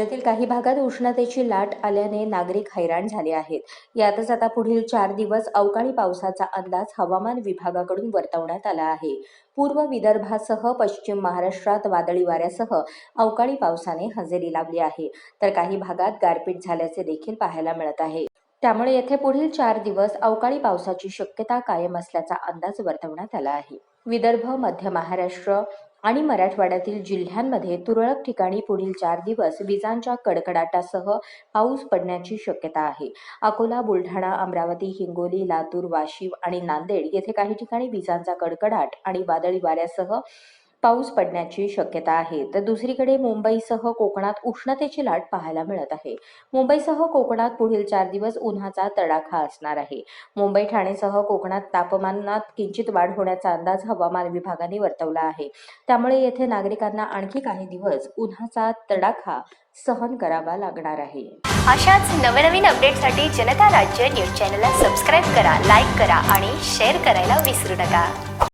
राज्यातील काही भागात उष्णतेची लाट आल्याने नागरिक हैराण झाले आहेत. यातच आता पुढील चार दिवस अवकाळी पावसाचा अंदाज हवामान विभागाकडून वर्तवण्यात आला आहे. पूर्व विदर्भासह पश्चिम महाराष्ट्रात वादळी वाऱ्यासह अवकाळी पावसाने हजेरी लावली आहे. तर काही भागात गारपीट झाल्याचे देखील पाहायला मिळत आहे. त्यामुळे येथे पुढील चार दिवस अवकाळी पावसाची शक्यता कायम असल्याचा अंदाज वर्तवण्यात आला आहे. विदर्भ मध्य महाराष्ट्र आणि मराठवाड्यातील जिल्ह्यांमध्ये तुरळक ठिकाणी पुढील चार दिवस विजांच्या कडकडाटासह पाऊस पडण्याची शक्यता आहे. अकोला बुलढाणा अमरावती हिंगोली लातूर वाशिम आणि नांदेड येथे काही ठिकाणी विजांचा कडकडाट आणि वादळी वाऱ्यासह पाऊस पडण्याची शक्यता आहे. तर दुसरीकडे मुंबईसह कोकणात उष्णतेची लाट पाहायला मिळत आहे. मुंबईसह कोकणात पुढील चार दिवस उन्हाचा तडाखा असणार आहे. मुंबई ठाणेसह कोकणात तापमानात किंचित वाढ होण्याचा अंदाज हवामान विभागाने वर्तवला आहे. त्यामुळे येथे नागरिकांना आणखी काही दिवस उन्हाचा तडाखा सहन करावा लागणार आहे. अशाच नवनवीन अपडेटसाठी जनता राज्य न्यूज चॅनलला सबस्क्राईब करा लाईक करा आणि शेअर करायला विसरू नका.